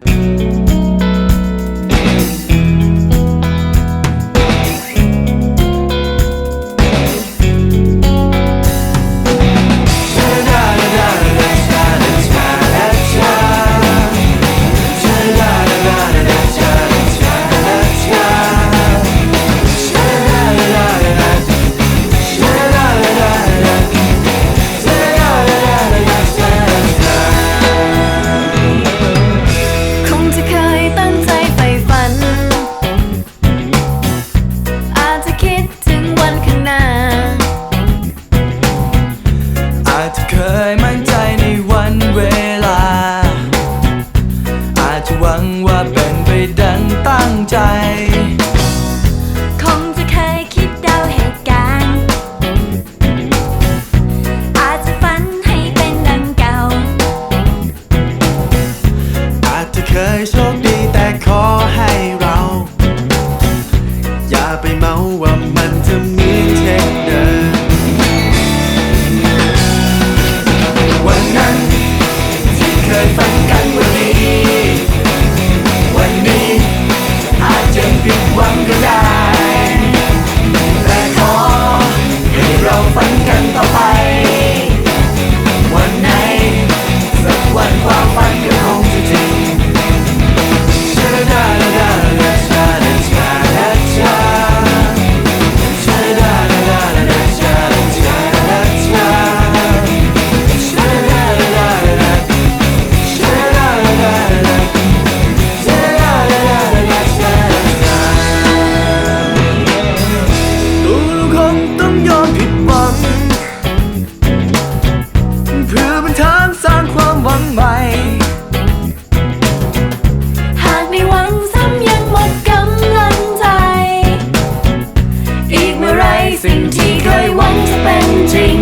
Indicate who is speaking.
Speaker 1: thank you. now. สิ่งที่
Speaker 2: เคยหวังจะเป็นจริง